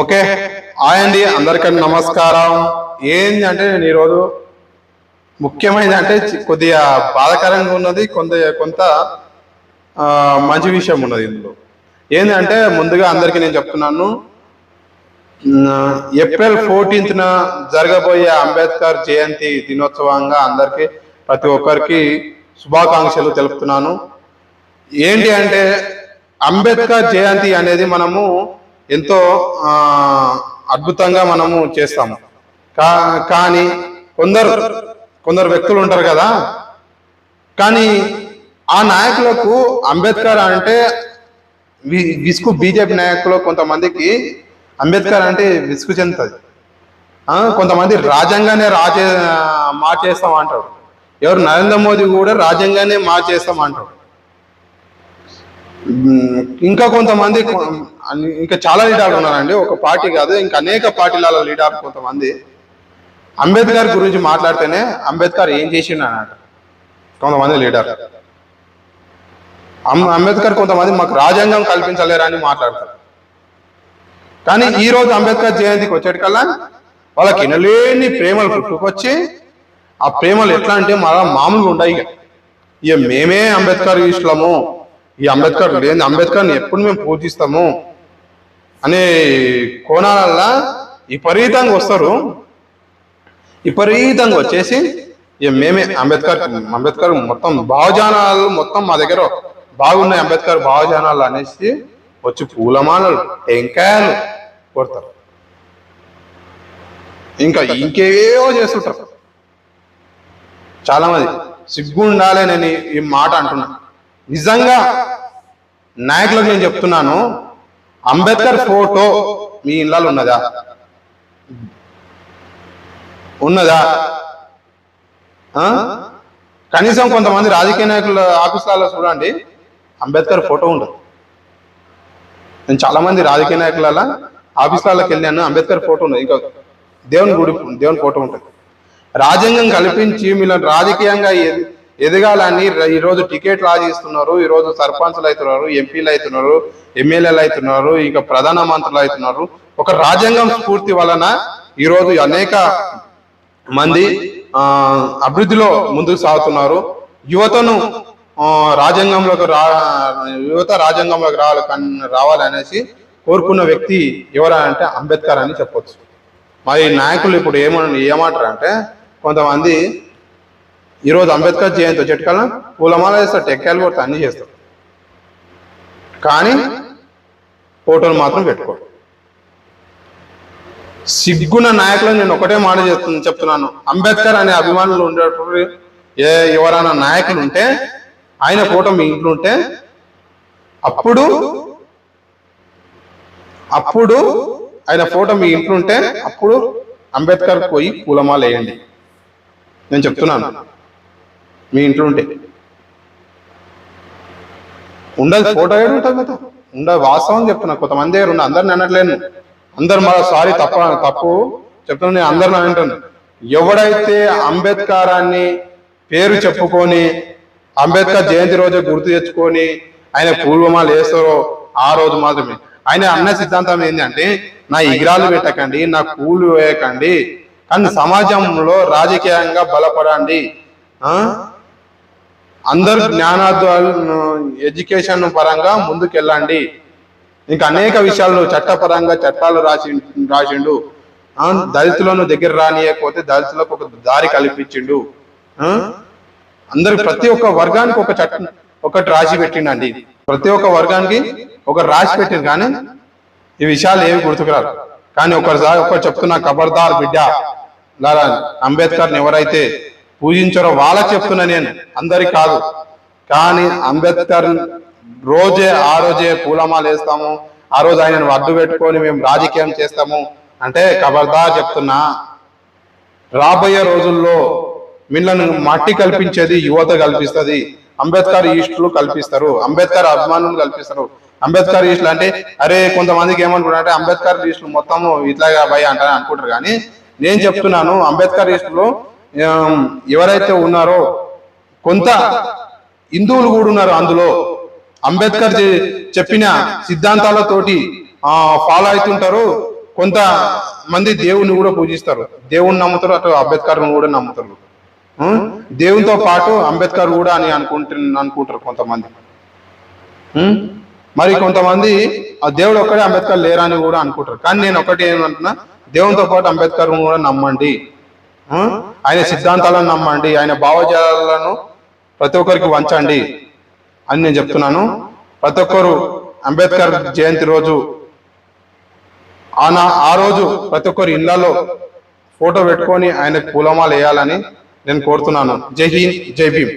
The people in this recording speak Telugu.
ఓకే. ఆయండి అందరికీ నమస్కారం. ఏంది అంటే నేను ఈరోజు ముఖ్యమైనది అంటే కొద్దిగా బాధాకరంగా ఉన్నది కొంత కొంత మంచి విషయం ఉన్నది ఇందులో. ఏంటంటే ముందుగా అందరికీ నేను చెప్తున్నాను ఏప్రిల్ ఫోర్టీన్త్న జరగబోయే అంబేద్కర్ జయంతి దినోత్సవంగా అందరికీ ప్రతి ఒక్కరికి శుభాకాంక్షలు తెలుపుతున్నాను. ఏంటి అంటే అంబేద్కర్ జయంతి అనేది మనము ఎంతో అద్భుతంగా మనము చేస్తాము. కా కానీ కొందరు కొందరు వ్యక్తులు ఉంటారు కదా. కానీ ఆ నాయకులకు అంబేద్కర్ అంటే విసుగు బీజేపీ నాయకులు కొంతమందికి అంబేద్కర్ అంటే విసుగు చెందుతుంది. కొంతమంది రాజ్యాంగానే రాజే మార్చేస్తాం అంటారు ఎవరు నరేంద్ర మోదీ కూడా రాజ్యాంగానే మార్చేస్తాం అంటారు ఇంకా కొంతమంది ఇంకా చాలా లీడర్లు ఉన్నారండి. ఒక పార్టీ కాదు ఇంకా అనేక పార్టీల లీడర్ కొంతమంది. అంబేద్కర్ గురించి మాట్లాడితేనే అంబేద్కర్ ఏం చేసిండు అన్నమాట కొంతమంది లీడర్ అంబేద్కర్ కొంతమంది మాకు రాజ్యాంగం కల్పించలేరని అని మాట్లాడతారు. కానీ ఈ రోజు అంబేద్కర్ జయంతికి వచ్చేటికల్లా వాళ్ళకి ఎనలేని ప్రేమలు పుట్టుకొచ్చి ఆ ప్రేమలు ఎట్లా అంటే మన మామూలుగా ఉండయి ఇక. ఇక మేమే అంబేద్కర్ ఇష్టము. ఈ అంబేద్కర్ లేని అంబేద్కర్ని ఎప్పుడు మేము పూజిస్తాము? అనే కోణాలల్లా విపరీతంగా వస్తారు. విపరీతంగా వచ్చేసి ఇక మేమే అంబేద్కర్ అంబేద్కర్ మొత్తం భావజానాలు మొత్తం మా దగ్గర బాగున్నాయి అంబేద్కర్ భావజానాలు అనేసి వచ్చి పూలమాలలు టెంకాయలు కొడతారు. ఇంకా ఇంకేవో చేస్తుంటారు. చాలామంది. సిగ్గుండాలేనని సిగ్గు ఉండాలి నేను ఈ- మాట అంటున్నాను నిజంగా నాయకులకు నేను చెప్తున్నాను అంబేద్కర్ ఫోటో మీ ఇళ్ళలో ఉన్నదా? ఉన్నదా? కనీసం కొంతమంది రాజకీయ నాయకుల ఆఫీసులలో చూడండి అంబేద్కర్ ఫోటో ఉండదు. నేను చాలా మంది రాజకీయ నాయకుల ఆఫీసులకి వెళ్ళాను అంబేద్కర్ ఫోటో ఉన్నది ఇంకా దేవుని గుడి దేవుని ఫోటో ఉంటుంది. రాజ్యాంగం కల్పించి మీరు రాజకీయంగా ఎదగాలని ఈరోజు టికెట్లు ఆగిస్తున్నారు ఈరోజు సర్పంచ్లు అవుతున్నారు ఎంపీలు అవుతున్నారు ఎమ్మెల్యేలు అవుతున్నారు ఇంకా ప్రధాన మంత్రులు అవుతున్నారు. ఒక రాజ్యాంగం స్ఫూర్తి వలన ఈరోజు అనేక మంది ఆ, అభివృద్ధిలో ముందుకు సాగుతున్నారు. యువతను రాజ్యాంగంలోకి రా యువత రాజ్యాంగంలోకి రావాలి రావాలనేసి కోరుకున్న వ్యక్తి ఎవరంటే అంబేద్కర్ అని చెప్పొచ్చు. మరి నాయకులు ఇప్పుడు ఏమని ఏమంటారు అంటే కొంతమంది ఈరోజు అంబేద్కర్ జయంతి వచ్చేటికల్లా పూలమాల చేస్తారు టెక్కాయలు కొడతారు అన్ని చేస్తారు. కానీ ఫోటోలు మాత్రం పెట్టుకోరు. సిగ్గున్న నాయకులను నేను ఒకటే మాట చేస్తుంది చెప్తున్నాను. అంబేద్కర్ అనే అభిమానులు ఉండేటప్పుడు ఏ ఎవరైనా నాయకులు ఉంటే ఆయన ఫోటో మీ ఇంట్లో ఉంటే అప్పుడు అప్పుడు ఆయన ఫోటో మీ ఇంట్లో ఉంటే అప్పుడు అంబేద్కర్ పోయి పూలమాల వేయండి. నేను చెప్తున్నాను. మీ ఇంట్లో ఉంటే. ఉండదు ఫోటో ఏడు ఉంటుంది కదా. ఉండదు వాస్తవం చెప్తున్నా. కొంతమంది దగ్గర ఉన్న అందరిని అనట్లేను అందరు మళ్ళీ సారీ తప్ప తప్పు చెప్తున్నా. నేను అందరిని అంటాను ఎవడైతే అంబేద్కరాన్ని పేరు చెప్పుకొని అంబేద్కర్ జయంతి రోజు గుర్తు తెచ్చుకొని ఆయన పూర్వమాలు వేస్తారో ఆ రోజు మాత్రమే. ఆయన అన్న సిద్ధాంతం ఏంటంటే నా ఇగ్రాలు పెట్టకండి నా కూలు వేయకండి కానీ సమాజంలో రాజకీయంగా బలపడండి. ఆ? అందరు జ్ఞానార్థాలు ఎడ్యుకేషన్ పరంగా ముందుకెళ్ళండి. ఇంకా అనేక విషయాలు చట్టపరంగా చట్టాలు రాసి రాసిండు. దళితులను దగ్గర రానియకపోతే దళితులకు ఒక దారి కల్పించిండు. అందరు ప్రతి ఒక్క వర్గానికి ఒక చట్టం ఒకటి రాసి పెట్టిండండి. ప్రతి ఒక్క వర్గానికి ఒక రాసి పెట్టింది కానీ ఈ విషయాలు ఏవి గుర్తుకురారు. కానీ ఒకసారి ఒకరు చెప్తున్నా ఖబర్దార్ బిడ్డ లారా అంబేద్కర్ని ఎవరైతే పూజించారో వాళ్ళకి చెప్తున్నా నేను అందరి కాదు. కానీ అంబేద్కర్ రోజే ఆ రోజే పూలమాలు వేస్తాము. ఆ రోజు ఆయనను అడ్డు పెట్టుకొని మేము రాజకీయం చేస్తాము. అంటే కబర్దా చెప్తున్నా రాబోయే రోజుల్లో మిల్లను మట్టి కల్పించేది యువత కల్పిస్తుంది. అంబేద్కర్ ఈస్టులు కల్పిస్తారు. అంబేద్కర్ అభిమానులు కల్పిస్తారు. అంబేద్కర్ ఈస్టులు అంటే అరే కొంతమందికి ఏమనుకుంటారంటే అంబేద్కర్ ఈస్టులు మొత్తము ఇట్లాగా భయ అంటారని అనుకుంటారు. కానీ నేను చెప్తున్నాను అంబేద్కర్ ఈస్టులు ఎవరైతే ఉన్నారో కొంత హిందువులు కూడా ఉన్నారు అందులో. అంబేద్కర్ చెప్పిన సిద్ధాంతాలతోటి ఫాలో అవుతుంటారు. కొంత మంది దేవుణ్ణి కూడా పూజిస్తారు. దేవుణ్ణి నమ్ముతారు అటు అంబేద్కర్ని కూడా నమ్ముతారు. దేవునితో పాటు అంబేద్కర్ కూడా అని అనుకుంటు అనుకుంటారు కొంతమంది. మరి కొంతమంది ఆ దేవుడు ఒక్కడే అంబేద్కర్ లేరని కూడా అనుకుంటారు. కానీ నేను ఒకటి ఏమంటున్నా దేవునితో పాటు అంబేద్కర్ కూడా నమ్మండి. ఆయన సిద్ధాంతాలను నమ్మండి ఆయన భావజాలను ప్రతి ఒక్కరికి వంచండి అని నేను చెప్తున్నాను. ప్రతి ఒక్కరు అంబేద్కర్ జయంతి రోజు ఆ నా- ఆ రోజు ప్రతి ఒక్కరు ఇళ్ళలో ఫోటో పెట్టుకొని ఆయనకు పూలమాల వేయాలని నేను కోరుతున్నాను. జై హింద్ జై భీమ్.